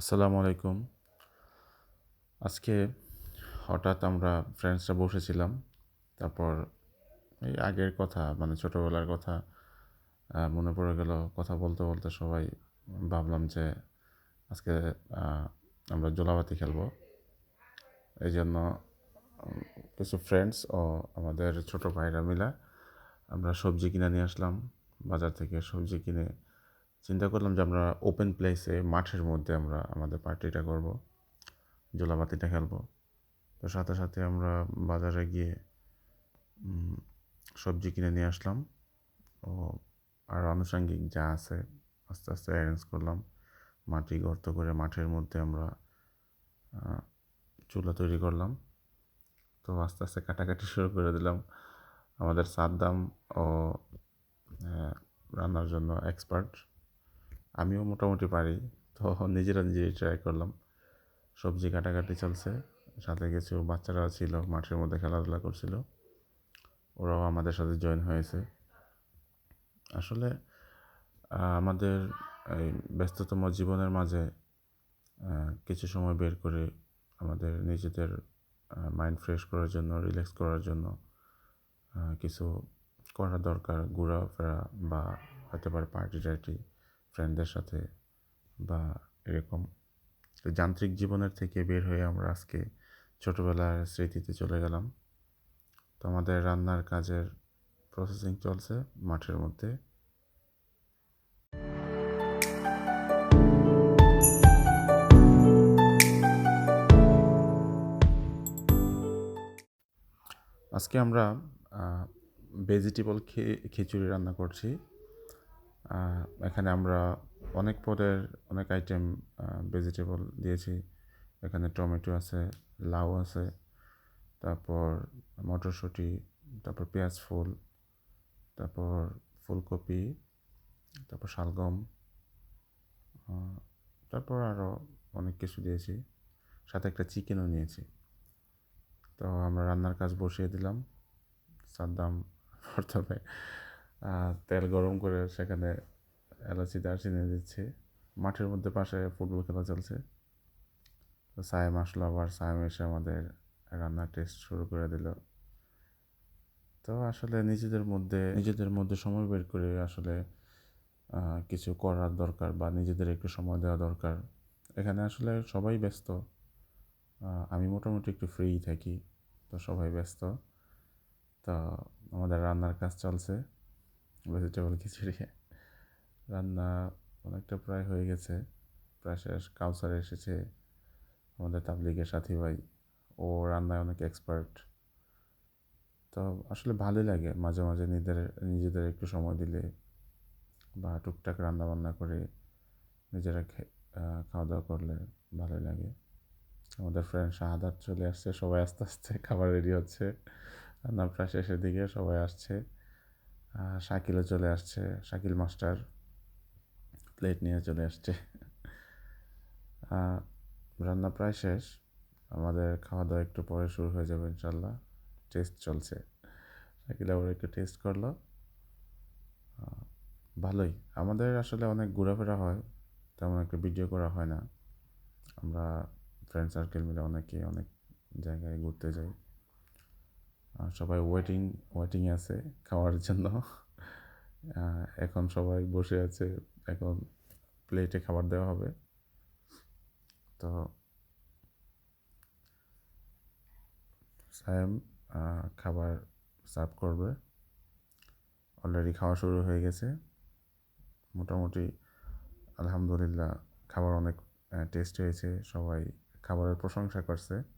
আসসালামু আলাইকুম। আজকে হঠাৎ আমরা ফ্রেন্ডসরা বসেছিলাম। তারপর এই আগের কথা মানে ছোটোবেলার কথা মনে পড়ে গেল কথা বলতে বলতে সবাই ভাবলাম যে আজকে আমরা জোলাবাতি খেলব। এই জন্য কিছু ফ্রেন্ডস ও আমাদের ছোট ভাইরা মিলা আমরা সবজি কিনে নিয়ে আসলাম। বাজার থেকে সবজি কিনে চিন্তা করলাম যে আমরা ওপেন প্লেসে মাঠের মধ্যে আমরা আমাদের পার্টিটা করব, জোলাবাতিটা খেলব। তো সাথে সাথে আমরা বাজারে গিয়ে সবজি কিনে নিয়ে আসলাম ও, আর আনুষঙ্গিক যা আছে আস্তে আস্তে অ্যারেঞ্জ করলাম। মাটি গর্ত করে মাঠের মধ্যে আমরা চুলা তৈরি করলাম। তো আস্তে আস্তে কাটাকাটি শুরু করে দিলাম। আমাদের সাদ্দাম ও রান্নার জন্য এক্সপার্ট আমিও মোটামুটি পারি। তো নিজেরা নিজেই ট্রাই করলাম। সবজি কাটাকাটি চলছে। সাথে কিছু বাচ্চারা ছিল, মাঠের মধ্যে খেলাধুলা করছিল। ওরাও আমাদের সাথে জয়েন হয়েছে। আসলে আমাদের এই ব্যস্ততম জীবনের মাঝে কিছু সময় বের করে আমাদের নিজেদের মাইন্ড ফ্রেশ করার জন্য রিল্যাক্স করার জন্য কিছু করা দরকার, ঘোরাফেরা বা হতে পারে পার্টি টার্টি ফ্রেন্ডদের সাথে বা এরকম তো যান্ত্রিক জীবনের থেকে বের হয়ে আমরা আজকে ছোটোবেলার স্মৃতিতে চলে গেলাম। তো আমাদের রান্নার কাজের প্রসেসিং চলছে মাঠের মধ্যে। আজকে আমরা ভেজিটেবল খিচুড়ি রান্না করছি। এখানে আমরা অনেক পদের অনেক আইটেম ভেজিটেবল দিয়েছি। এখানে টমেটো আছে লাউ আছে তারপর মটরশুঁটি তারপর পেঁয়াজ ফুল তারপর ফুলকপি তারপর শালগম তারপর আরও অনেক কিছু দিয়েছি। সাথে একটা চিকেনও নিয়েছি। তো আমরা রান্নার কাজ বসিয়ে দিলাম। সাদ্দাম আহ, তেল গরম করে সেখানে এলাচি, দারচিনি দিচ্ছে। মাঠের মধ্যে পাশে ফুটবল খেলা চলছে। তো সায়েম আসলো আবার। সায়েম এসে আমাদের রান্নার টেস্ট শুরু করে দিল। তো আসলে নিজেদের মধ্যে নিজেদের মধ্যে সময় বের করে আসলে কিছু করার দরকার বা নিজেদের একটু সময় দেওয়া দরকার। এখানে আসলে সবাই ব্যস্ত। আমি মোটামুটি একটু ফ্রি থাকি, তো সবাই ব্যস্ত। তো আমাদের রান্নার কাজ চলছে। ভেজিটেবল খিচুড়ি, রান্না অনেকটা প্রায় হয়ে গেছে। প্রায় শেষ। কাউসার এসেছে আমাদের তাবলিগের সাথী ভাই। ও রান্নায় অনেক এক্সপার্ট তো আসলে ভালোই লাগে মাঝে মাঝে নিজেদের নিজেদের একটু সময় দিলে বা টুকটাক রান্না বান্না করে নিজেরা খাওয়া দাওয়া করলে ভালোই লাগে। আমাদের ফ্রেন্ড শাহাদাত চলে আসছে, সবাই আস্তে আস্তে খাবার রেডি হচ্ছে। রান্না প্রায় শেষের দিকে সবাই আসছে। শাকিলও চলে আসছে, শাকিল মাস্টার প্লেট নিয়ে চলে আসছে। রান্না প্রায় শেষ, আমাদের খাওয়া দাওয়া একটু পরে শুরু হয়ে যাবে ইনশাল্লাহ টেস্ট চলছে। শাকিল আবার একটু টেস্ট করল। ভালোই, আমাদের আসলে অনেক ঘোরাফেরা হয়, তেমন একটা ভিডিও করা হয় না। আমরা ফ্রেন্ড সার্কেল মিলে অনেকে অনেক জায়গায় ঘুরতে যাই। সবাই ওয়েটিং ওয়েটিংয়ে আছে খাওয়ার জন্য। এখন সবাই বসে আছে, এখন প্লেটে খাবার দেওয়া হবে। তো সায়েম খাবার সার্ভ করবে। অলরেডি খাওয়া শুরু হয়ে গেছে। মোটামুটি আলহামদুলিল্লাহ খাবার অনেক টেস্ট হয়েছে। সবাই খাবারের প্রশংসা করছে।